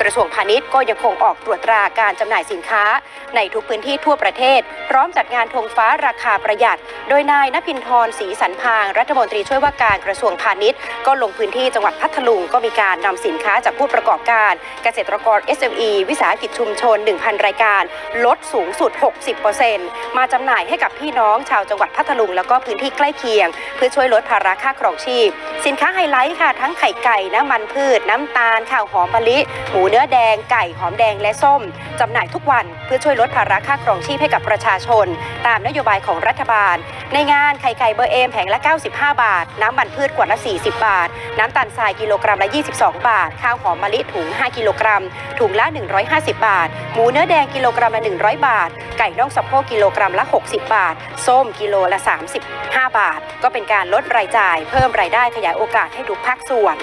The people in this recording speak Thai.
กระทรวงพาณิชย์ก็ยังคงออกตรวจตราการจำหน่ายสินค้า ในทุกพื้นที่ทั่วประเทศ พร้อมจัดงานธงฟ้าราคาประหยัด โดยนายนภินทรศรีสันพาง รัฐมนตรีช่วยว่าการกระทรวงพาณิชย์ ก็ลงพื้นที่จังหวัดพัทลุงก็มีการนำสินค้าจากผู้ประกอบการ เกษตรกร SME วิสาหกิจชุมชน 1,000 รายการ ลดสูงสุด 60%มาจำหน่ายให้กับพี่น้องชาวจังหวัดพัทลุงแล้วก็พื้นที่ใกล้เคียง เพื่อช่วยลดภาระค่าครองชีพ สินค้าไฮไลท์ค่ะทั้งไข่ไก่น้ำมันพืช น้ำตาลข้าวหอมมะลิหมูเนื้อแดง ไก่หอมแดงและส้มจำหน่ายทุกวันเพื่อช่วยลดภาระค่าครองชีพให้กับประชาชน ตามนโยบายของรัฐบาล ในงานไข่ไก่เบอร์เอมแผงละ 95 บาท น้ำมันพืชขวดละ 40 บาท น้ำตาลทรายกิโลกรัมละ 22 บาท ข้าวหอมมะลิถุง 5 กิโลกรัม ถุงละ 150 บาท หมูเนื้อแดงกิโลกรัมละ 100 บาท ไก่น่องสะโพกกิโลกรัมละ 60 บาท ส้มกิโลละ 35 บาท ก็เป็นการลดรายจ่าย เพิ่มรายได้ขยายโอกาสให้ทุกภาคส่วน